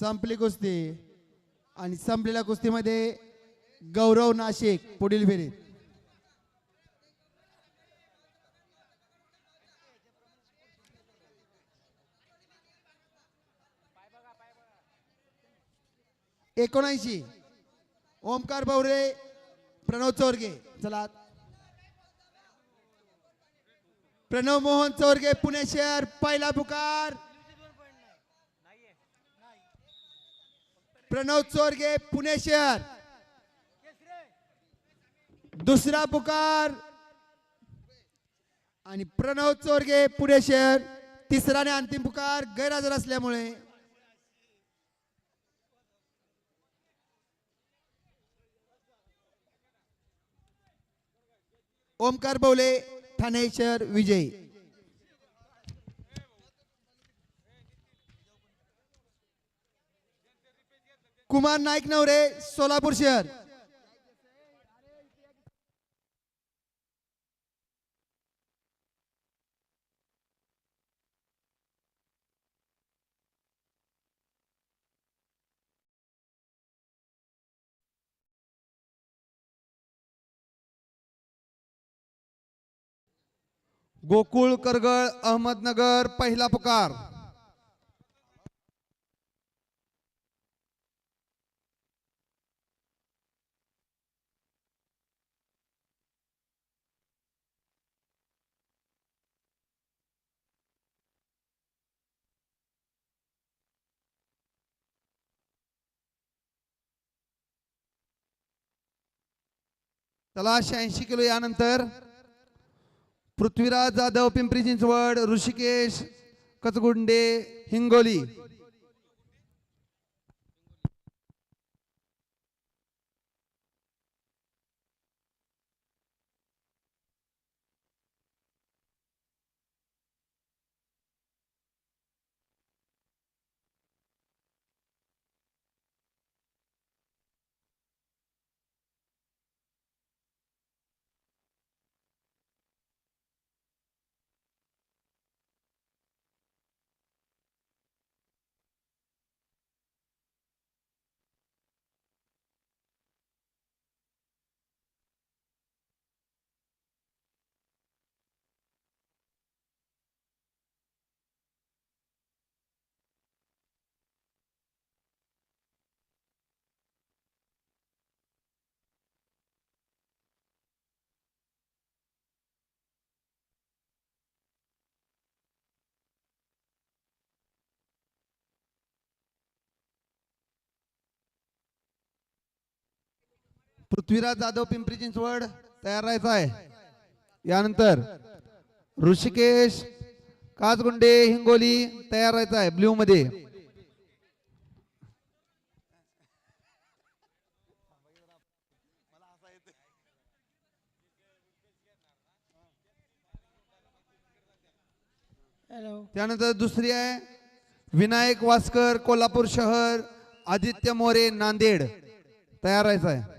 संपली कुस्ती. आणि संपलेल्या कुस्तीमध्ये गौरव नाशिक पुढील फेरीत. एकोणऐंशी. ओमकार बवरे प्रणव चोरगे. चला. प्रणव मोहन चोरगे पुणे शहर पहिला पुकार. प्रणव चोरगे पुणे शहर. दुसरा पुकार. आणि प्रणव चोरगे पुणे शहर. तिसरा आणि अंतिम पुकार गैरहजर असल्यामुळे. ओमकार बवले ठाणे शहर विजयी. कुमार नाईक नवरे सोलापूर शहर. गोकुळ करगळ अहमदनगर पहिला पुकार. चला शहाऐंशी किलो यानंतर पृथ्वीराज जाधव पिंपरी चिंचवड ऋषिकेश कचगुंडे हिंगोली. पृथ्वीराज जाधव पिंपरी चिंचवड तयार राहायचा आहे. यानंतर ऋषिकेश काचगुंडे हिंगोली तयार राहायचा आहे ब्ल्यू मध्ये. त्यानंतर दुसरी आहे विनायक वासकर कोल्हापूर शहर आदित्य मोरे नांदेड तयार राहायचा आहे.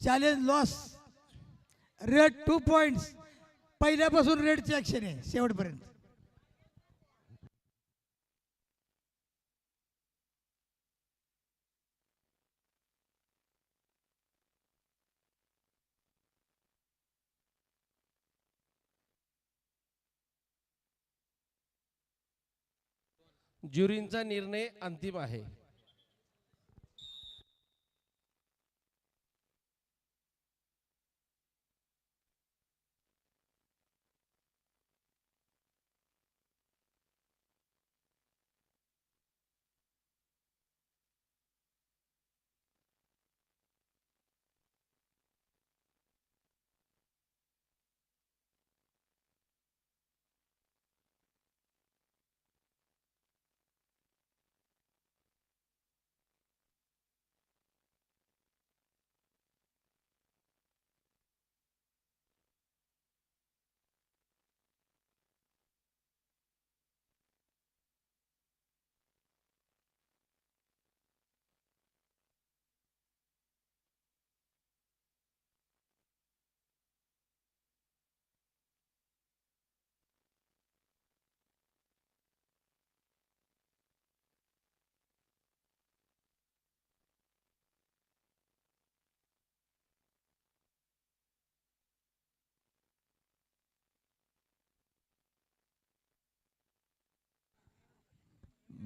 Challenge loss raid two points पहिल्यापासून रेडची ऍक्शन आहे शेवटपर्यंत. ज्युरींचा निर्णय अंतिम आहे.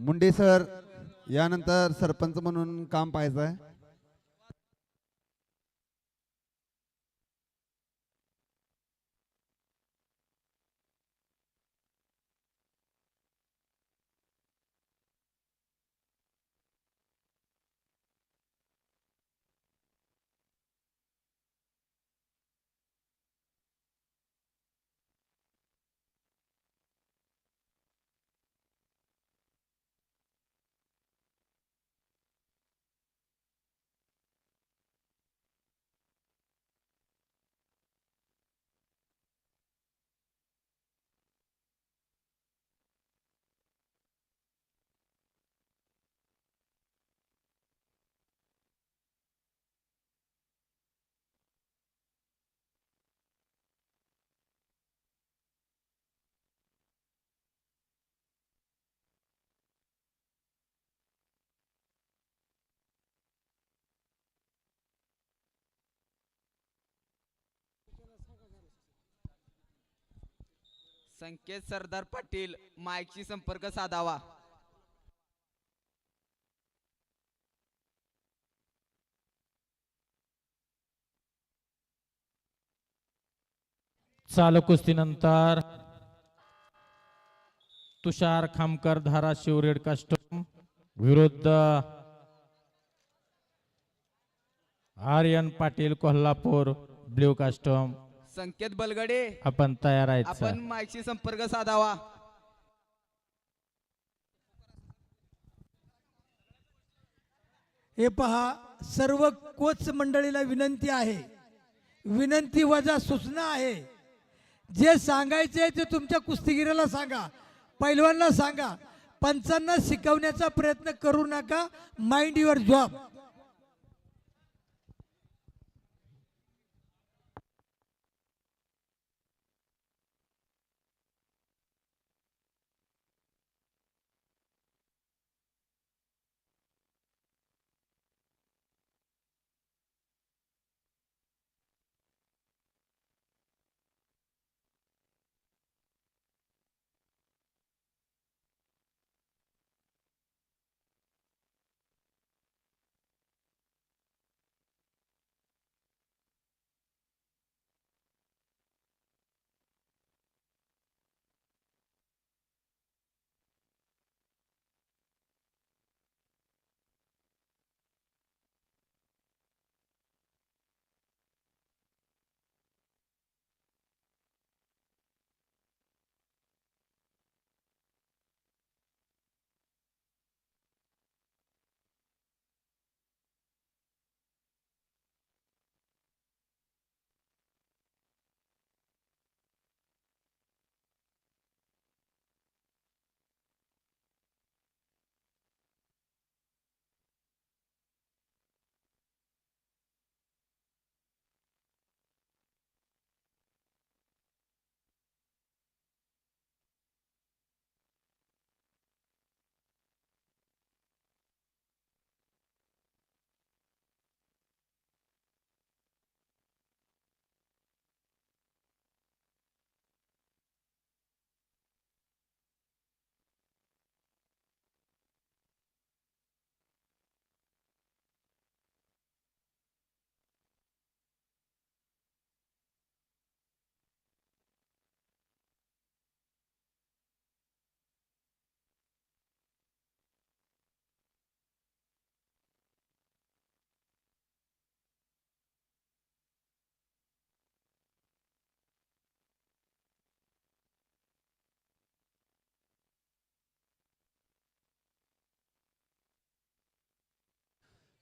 मुंडे सर यानंतर सरपंच म्हणून काम पाहायचं आहे. संकेत सरदार पाटील माईकशी संपर्क साधावा. चालू कुस्तीनंतर तुषार खामकर धाराशिव रेड कस्टम विरुद्ध आर्यन पाटील कोल्हापूर ब्ल्यू कास्टम. संकेत बलगडे. आपण तयार आहेत आपण. माईकशी संपर्क साधावा. हे पहा सर्व कोच मंडळीला विनंती आहे. विनंती वजा सूचना आहे. जे सांगायचे ते तुमच्या कुस्तीगिरीला सांगा पैलवानला सांगा. पंचांना शिकवण्याचा प्रयत्न करू नका माइंड युअर जॉब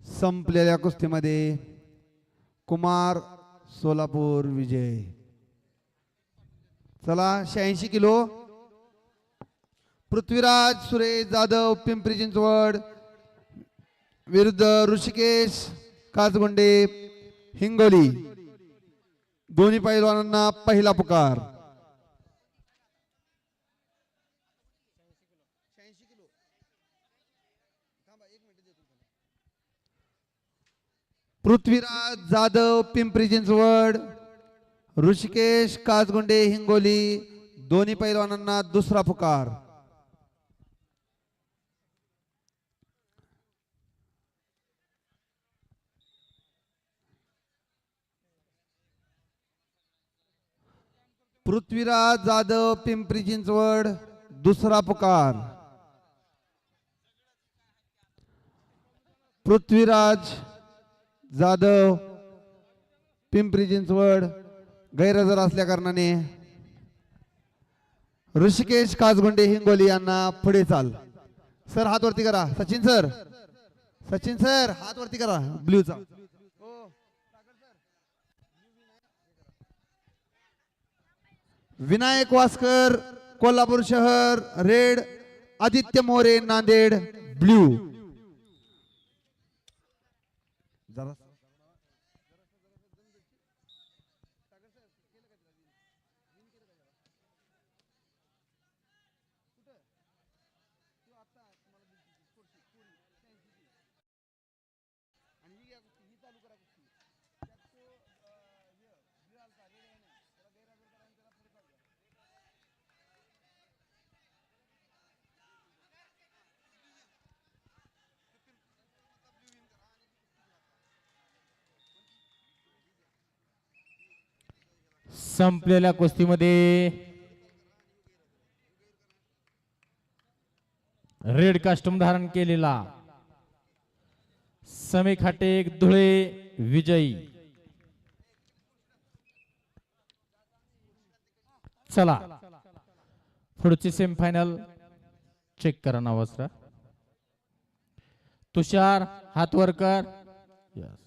संपलेल्या कुस्तीमध्ये कुमार सोलापूर विजय. चला शहाऐंशी किलो. पृथ्वीराज सुरेश जाधव पिंपरी चिंचवड. विरुद्ध ऋषिकेश काचगुंडे हिंगोली. दोन्ही पैलवानांना पहिला पुकार. पृथ्वीराज जाधव पिंपरी चिंचवड ऋषिकेश काजगुंडे हिंगोली दोन्ही पैलवानांना दुसरा पुकार. पृथ्वीराज जाधव पिंपरी चिंचवड दुसरा पुकार. पृथ्वीराज जाधव पिंपरी चिंचवड गैरहजर असल्या कारणाने ऋषिकेश काजगुंडे हिंगोली यांना पुढे चाल. सर हात वरती करा. सचिन सर. सचिन सर हात वरती करा. ब्ल्यूचा विनायक वासकर कोल्हापूर शहर रेड आदित्य मोरे नांदेड ब्ल्यू जरा संपलेल्या कुस्तीमध्ये रेड कास्टूम धारण केलेला. समी खाटेक धुळे विजयी. चला. पुढची सेमीफायनल चेक करा नावासरा तुषार हातवरकर. यस